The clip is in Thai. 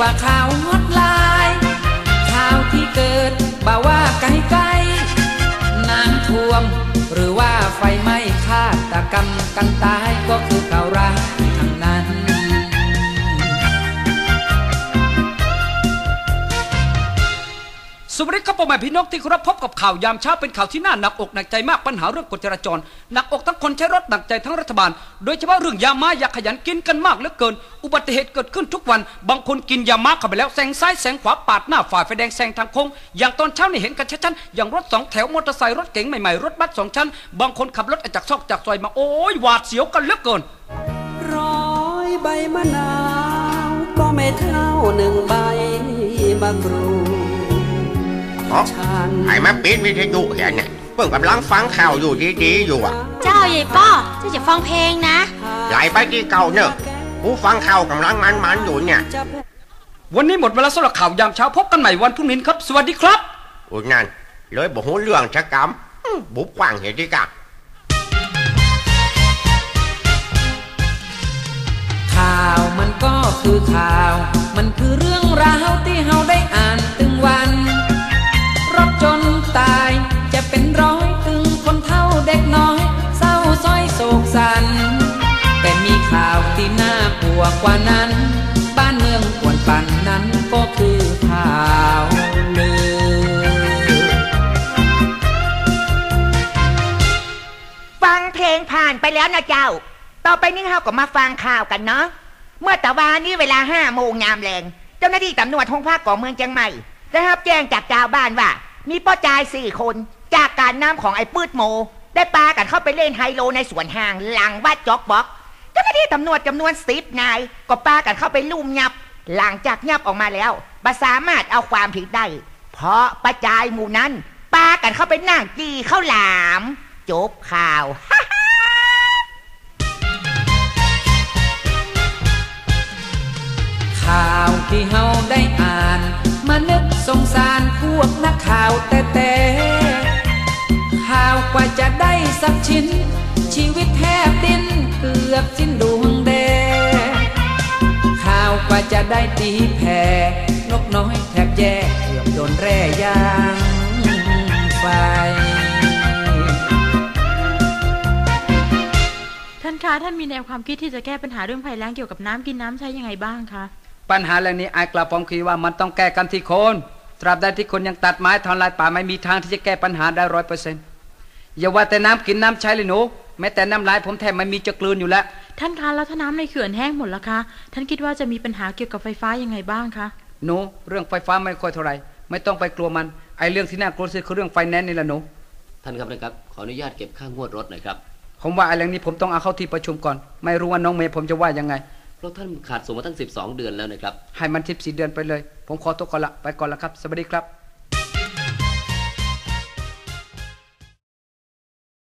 ว่าข่าวฮอตไลน์ข่าวที่เกิดบ่าว่าไกลไกลน้ำท่วม หรือว่าไฟไหม้ฆาตกรรมกันตายก็คือข่าวร้าย สวัสดีครับพ่อแม่พี่น้องที่เคารพพบกับข่าวยามเช้าเป็นข่าวที่น่าหนักอกหนักใจมากปัญหาเรื่องกฎจราจรหนักอกทั้งคนใช้รถหนักใจทั้งรัฐบาล โดยเฉพาะเรื่องยามาอยากขยันกินกันมากเหลือเกิน อุบัติเหตุเกิดขึ้นทุกวัน บางคนกินยามาเข้าไปแล้วแซงซ้ายแซงขวาปาดหน้าฝ่าไฟแดงแซงทางโค้งอย่างตอนเช้านี่เห็นกันชัดๆอย่างรถสองแถวมอเตอร์ไซค์รถเก๋งใหม่ๆรถบัสสองชั้น บางคนขับรถจากซอกจากซอยมาโอ้ยหวาดเสียวกันเหลือเกินร้อยใบมะนาวก็ไม่เท่าหนึ่งใบมะกรูด อ๋อฉันไอ้มาปิดวิทยุเห็นเนี่ยเพิ่งกำลังฟังข่าวอยู่ดีๆอยู่อะ เจ้าใหญ่ป้อเจ้าจะฟังเพลงนะไหลไปที่เก่าเนอะผู้ฟังข่าวกำลังมันๆอยู่เนี่ยจะแพ้วันนี้หมดเวลาสำหรับข่าวยามเช้าพบกันใหม่วันพรุ่งนี้ครับ สวัสดีครับอุ้ยนั่นเลยบอกหูเรื่องชะกรรมอื้อบุบกว้างเห็นดีกะข่าวมันก็คือข่าวมันคือ กว่านั้น บ้านเมืองควรปั่นนั้นก็คือข่าวลือ ฟังเพลงผ่านไปแล้วนะเจ้า ต่อไปนี้เราก็มาฟังข่าวกันเนาะ เมื่อตะวานนี้เวลาห้าโมงยามแรง เจ้าหน้าที่ตำรวจทงภาคก่อเมืองเชียงใหม่ได้รับแจ้งจากชาวบ้านว่า มีป้อจายสี่คน จากการน้ำของไอ้ปืดโม ได้ปากันเข้าไปเล่นไฮโลในสวนห่างหลังวัดจอกบอก เจ้าหน้าที่ตำรวจจำนวนสิบนาย ก็ปากันเข้าไปลุ่มยับ หลังจากยับออกมาแล้วบ่สามารถเอาความผิดได้ เพราะประจายหมู่นั้นปากันเข้าไปนั่งจีเข้าหลาม จบข่าวข่าวที่เฮาได้อ่าน มานึกสงสารพวกนักข่าวแต่แต่ข่าวกว่าจะได้สักชิ้น อบสิ้นดวงแดข่าวกว่าจะได้ตีแผ่นกน้อยแทบแย่เกือบโดนแร่ยางไฟท่านคะท่านมีแนวความคิดที่จะแก้ปัญหาเรื่องภัยแล้งเกี่ยวกับน้ำกินน้ำใช้ยังไงบ้างคะปัญหาเรื่องนี้ไอ้กลับผมคิดว่ามันต้องแก้กันที่คน ตราบใดที่คนยังตัดไม้ทำลายป่าไม่มีทางที่จะแก้ปัญหาได้ร้อยเปอร์เซ็นต์อย่าว่าแต่น้ำกินน้ำใช้เลยหนู แม้แต่น้ำลายผมแทบไม่มีจะกลืนอยู่แล้ว ท่านคะแล้วถ้าน้ำในเขื่อนแห้งหมดล่ะคะ ท่านคิดว่าจะมีปัญหาเกี่ยวกับไฟฟ้ายังไงบ้างคะหนูเรื่องไฟฟ้าไม่ค่อยเท่าไหรไม่ต้องไปกลัวมันไอ้เรื่องที่น่ากลัวที่สุดคือเรื่องไฟแนนซ์นี่แหละหนูท่านครับนะครับขออนุญาตเก็บค่างวดรถหน่อยครับผมว่าไอ้เรื่องนี้ผมต้องเอาเข้าที่ประชุมก่อน ไม่รู้ว่าน้องเมย์ผมจะว่ายังไงเพราะท่านขาดส่งมาตั้ง 12 เดือนแล้วนะครับให้มันทิปสีเดือนไปเลย ผมขอตัวก่อนละไปก่อนละครับสวัสดีครับ